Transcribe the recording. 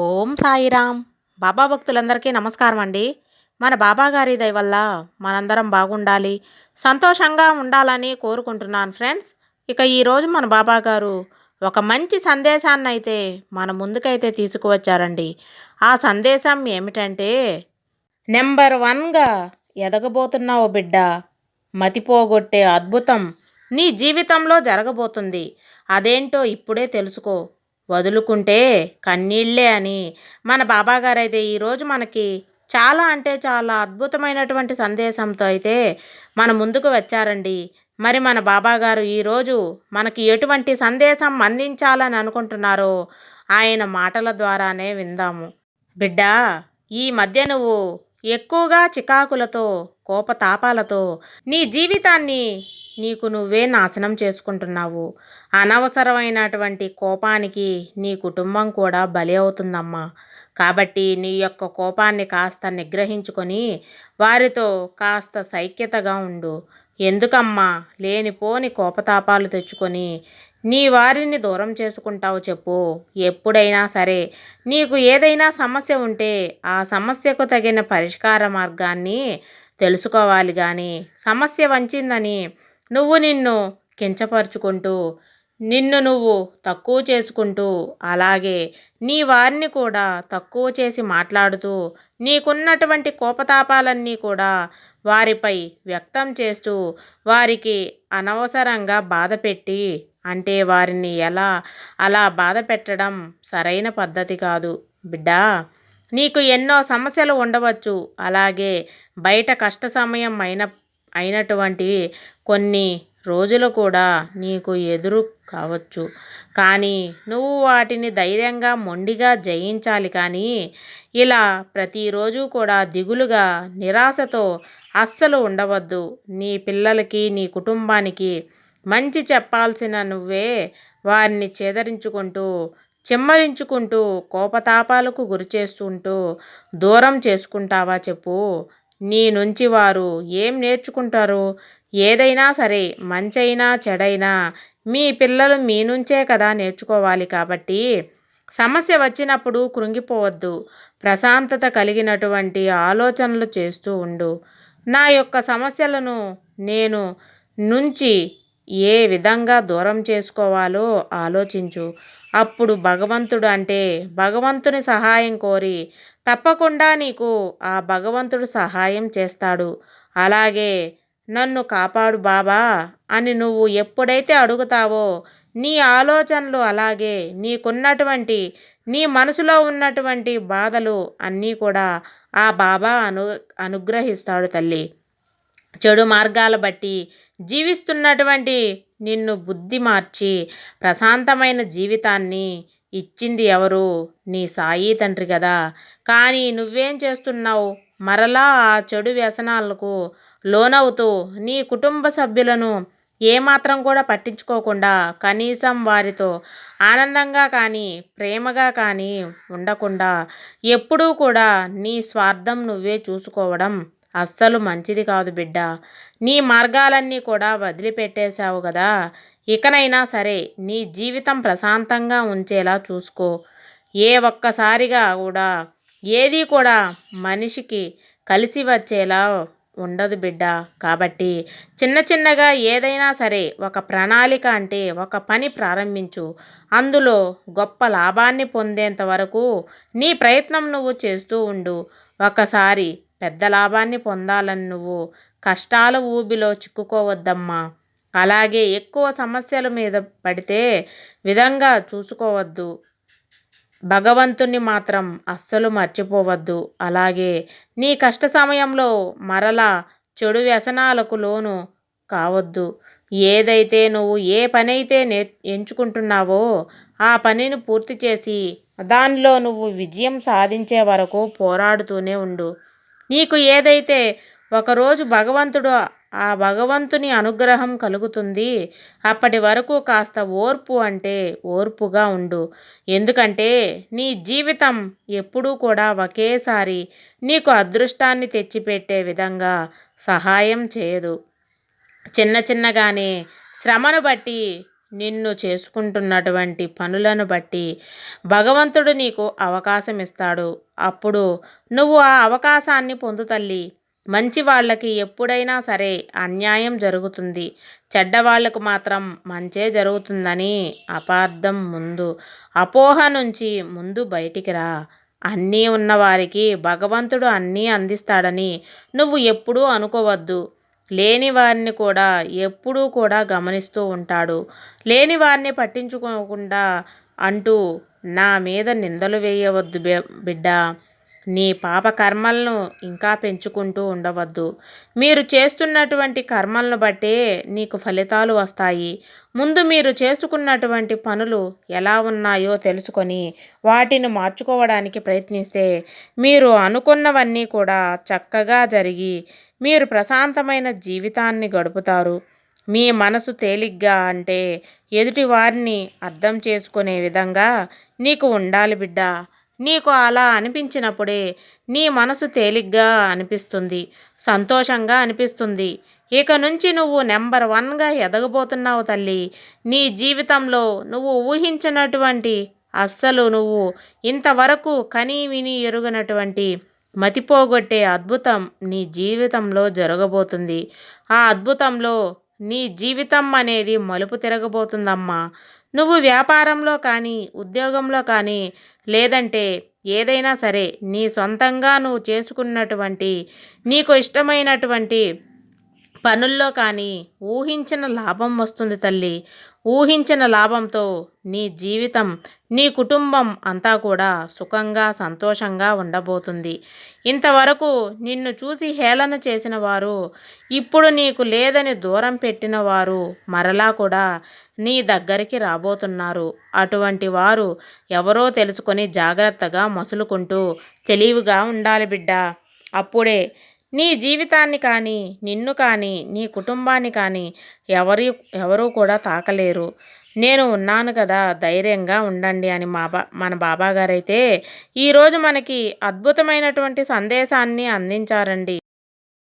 ఓం సాయిరామ్. బాబా భక్తులందరికీ నమస్కారం అండి మన బాబాగారి దయ వల్ల మనందరం బాగుండాలి సంతోషంగా ఉండాలని కోరుకుంటున్నాను ఫ్రెండ్స్. ఇక ఈరోజు మన బాబాగారు ఒక మంచి సందేశాన్ని అయితే మన ముందుకైతే తీసుకువచ్చారండి. ఆ సందేశం ఏమిటంటే నెంబర్ వన్గా ఎదగబోతున్నావు బిడ్డ. మతిపోగొట్టే అద్భుతం నీ జీవితంలో జరగబోతుంది. అదేంటో ఇప్పుడే తెలుసుకో. వదులుకుంటే కన్నీళ్ళే అని. మన బాబాగారైతే ఈరోజు మనకి చాలా అంటే చాలా అద్భుతమైనటువంటి సందేశంతో అయితే మన ముందుకు వచ్చారండి. మరి మన బాబాగారు ఈరోజు మనకి ఎటువంటి సందేశం అందించాలని అనుకుంటున్నారో ఆయన మాటల ద్వారానే విందాము. బిడ్డా ఈ మధ్య నువ్వు ఎక్కువగా చికాకులతో కోపతాపాలతో నీ జీవితాన్ని నీకు నువ్వే నాశనం చేసుకుంటున్నావు. అనవసరమైనటువంటి కోపానికి నీ కుటుంబం కూడా బలి అవుతుందమ్మా. కాబట్టి నీ యొక్క కోపాన్ని కాస్త నిగ్రహించుకొని వారితో కాస్త సైక్యతగా ఉండు. ఎందుకమ్మా? లేనిపోని కోపతాపాలు తెచ్చుకొని నీ వారిని దూరం చేసుకుంటావు చెప్పు. ఎప్పుడైనా సరే నీకు ఏదైనా సమస్య ఉంటే ఆ సమస్యకు తగిన పరిష్కార మార్గాన్ని తెలుసుకోవాలి కానీ సమస్య వంచిందని నువ్వు నిన్ను కించపరుచుకుంటూ నిన్ను నువ్వు తక్కువ చేసుకుంటూ అలాగే నీ వారిని కూడా తక్కువ చేసి మాట్లాడుతూ నీకున్నటువంటి కోపతాపాలన్నీ కూడా వారిపై వ్యక్తం చేస్తూ వారికి అనవసరంగా బాధ పెట్టి అంటే వారిని ఎలా అలా బాధ పెట్టడం సరైన పద్ధతి కాదు. బిడ్డా నీకు ఎన్నో సమస్యలు ఉండవచ్చు. అలాగే బయట కష్ట సమయం అయిన అయినటువంటివి కొన్ని రోజులు కూడా నీకు ఎదురు కావచ్చు. కానీ నువ్వు వాటిని ధైర్యంగా మొండిగా జయించాలి కానీ ఇలా ప్రతిరోజు కూడా దిగులుగా నిరాశతో అస్సలు ఉండవద్దు. నీ పిల్లలకి నీ కుటుంబానికి మంచి చెప్పాల్సిన నువ్వే వారిని చేదరించుకుంటూ చిమ్మరించుకుంటూ కోపతాపాలకు గురి చేస్తుంటూ దూరం చేసుకుంటావా చెప్పు. నీ నుంచి వారు ఏం నేర్చుకుంటారు? ఏదైనా సరే మంచైనా చెడైనా మీ పిల్లలు మీ నుంచే కదా నేర్చుకోవాలి కాబట్టి సమస్య వచ్చినప్పుడు కృంగిపోవద్దు. ప్రశాంతత కలిగినటువంటి ఆలోచనలు చేస్తూ ఉండు. నా యొక్క సమస్యలను నేను నుంచి ఏ విధంగా దూరం చేసుకోవాలో ఆలోచించు. అప్పుడు భగవంతుడు అంటే భగవంతుని సహాయం కోరి తప్పకుండా నీకు ఆ భగవంతుడు సహాయం చేస్తాడు. అలాగే నన్ను కాపాడు బాబా అని నువ్వు ఎప్పుడైతే అడుగుతావో నీ ఆలోచనలు అలాగే నీకున్నటువంటి నీ మనసులో ఉన్నటువంటి బాధలు అన్నీ కూడా ఆ బాబా అను అనుగ్రహిస్తాడు తల్లి. చెడు మార్గాల బట్టి జీవిస్తున్నటువంటి నిన్ను బుద్ధి మార్చి ప్రశాంతమైన జీవితాన్ని ఇచ్చింది ఎవరు? నీ సాయి తండ్రి కదా. కానీ నువ్వేం చేస్తున్నావు? మరలా ఆ చెడు వ్యసనాలకు లోనవుతూ నీ కుటుంబ సభ్యులను ఏమాత్రం కూడా పట్టించుకోకుండా కనీసం వారితో ఆనందంగా కానీ ప్రేమగా కానీ ఉండకుండా ఎప్పుడూ కూడా నీ స్వార్థం నువ్వే చూసుకోవడం అస్సలు మంచిది కాదు బిడ్డ. నీ మార్గాలన్నీ కూడా వదిలిపెట్టేశావు కదా ఇకనైనా సరే నీ జీవితం ప్రశాంతంగా ఉంచేలా చూసుకో. ఏ ఒక్కసారిగా కూడా ఏది కూడా మనిషికి కలిసి వచ్చేలా ఉండదు బిడ్డ. కాబట్టి చిన్న చిన్నగా ఏదైనా సరే ఒక ప్రణాళిక అంటే ఒక పని ప్రారంభించు. అందులో గొప్ప లాభాన్ని పొందేంత వరకు నీ ప్రయత్నం నువ్వు చేస్తూ ఉండు. ఒకసారి పెద్ద లాభాన్ని పొందాలని నువ్వు కష్టాల ఊబిలో చిక్కుకోవద్దమ్మా. అలాగే ఎక్కువ సమస్యల మీద పడితే విధంగా చూసుకోవద్దు. భగవంతుని మాత్రం అస్సలు మర్చిపోవద్దు. అలాగే నీ కష్ట సమయంలో మరలా చెడు వ్యసనాలకు లోను కావద్దు. ఏదైతే నువ్వు ఏ పని అయితే నే ఎంచుకుంటున్నావో ఆ పనిని పూర్తి చేసి దానిలో నువ్వు విజయం సాధించే వరకు పోరాడుతూనే ఉండు. నీకు ఏదైతే ఒకరోజు భగవంతుడు ఆ భగవంతుని అనుగ్రహం కలుగుతుంది అప్పటి వరకు కాస్త ఓర్పు అంటే ఓర్పుగా ఉండు. ఎందుకంటే నీ జీవితం ఎప్పుడూ కూడా ఒకేసారి నీకు అదృష్టాన్ని తెచ్చిపెట్టే విధంగా సహాయం చేయదు. చిన్న చిన్నగానే శ్రమను బట్టి నిన్ను చేసుకుంటున్నటువంటి పనులను బట్టి భగవంతుడు నీకు అవకాశం ఇస్తాడు అప్పుడు నువ్వు ఆ అవకాశాన్ని పొందుతల్లి మంచి వాళ్ళకి ఎప్పుడైనా సరే అన్యాయం జరుగుతుంది. చెడ్డవాళ్ళకు మాత్రం మంచే జరుగుతుందని అపార్థం ముందు అపోహ నుంచి ముందు బయటికి రా. అన్నీ ఉన్నవారికి భగవంతుడు అన్నీ అందిస్తాడని నువ్వు ఎప్పుడూ అనుకోవద్దు. లేని వారిని కూడా ఎప్పుడూ కూడా గమనిస్తూ ఉంటాడు. లేని వారిని పట్టించుకోకుండా అంటూ నా మీద నిందలు వేయవద్దు బిడ్డ. నీ పాప కర్మలను ఇంకా పెంచుకుంటూ ఉండవద్దు. మీరు చేస్తున్నటువంటి కర్మలను బట్టే నీకు ఫలితాలు వస్తాయి. ముందు మీరు చేసుకున్నటువంటి పనులు ఎలా ఉన్నాయో తెలుసుకొని వాటిని మార్చుకోవడానికి ప్రయత్నిస్తే మీరు అనుకున్నవన్నీ కూడా చక్కగా జరిగి మీరు ప్రశాంతమైన జీవితాన్ని గడుపుతారు. మీ మనసు తేలిగ్గా అంటే ఎదుటి వారిని అర్థం చేసుకునే విధంగా నీకు ఉండాలి బిడ్డ. నీకు అలా అనిపించినప్పుడే నీ మనసు తేలిగ్గా అనిపిస్తుంది సంతోషంగా అనిపిస్తుంది. ఇక నుంచి నువ్వు నెంబర్ వన్గా ఎదగబోతున్నావు తల్లి. నీ జీవితంలో నువ్వు ఊహించినటువంటి అస్సలు నువ్వు ఇంతవరకు కనీ విని ఎరుగనటువంటి మతిపోగొట్టే అద్భుతం నీ జీవితంలో జరగబోతుంది. ఆ అద్భుతంలో నీ జీవితం అనేది మలుపు తిరగబోతుందమ్మా. నువ్వు వ్యాపారంలో కానీ ఉద్యోగంలో కానీ లేదంటే ఏదైనా సరే నీ సొంతంగా నువ్వు చేసుకున్నటువంటి నీకు ఇష్టమైనటువంటి పనుల్లో కానీ ఊహించిన లాభం వస్తుంది తల్లి. ఊహించిన లాభంతో నీ జీవితం నీ కుటుంబం అంతా కూడా సుఖంగా సంతోషంగా ఉండబోతుంది. ఇంతవరకు నిన్ను చూసి హేళన చేసిన వారు ఇప్పుడు నీకు లేదని దూరం పెట్టిన వారు మరలా కూడా నీ దగ్గరికి రాబోతున్నారు. అటువంటి వారు ఎవరో తెలుసుకొని జాగ్రత్తగా మసులుకుంటూ తెలివిగా ఉండాలి బిడ్డ. అప్పుడే నీ జీవితాన్ని కానీ నిన్ను కానీ నీ కుటుంబాన్ని కానీ ఎవరి ఎవరూ కూడా తాకలేరు. నేను ఉన్నాను కదా ధైర్యంగా ఉండండి అని మా బా మన బాబాగారైతే ఈరోజు మనకి అద్భుతమైనటువంటి సందేశాన్ని అందించారండి.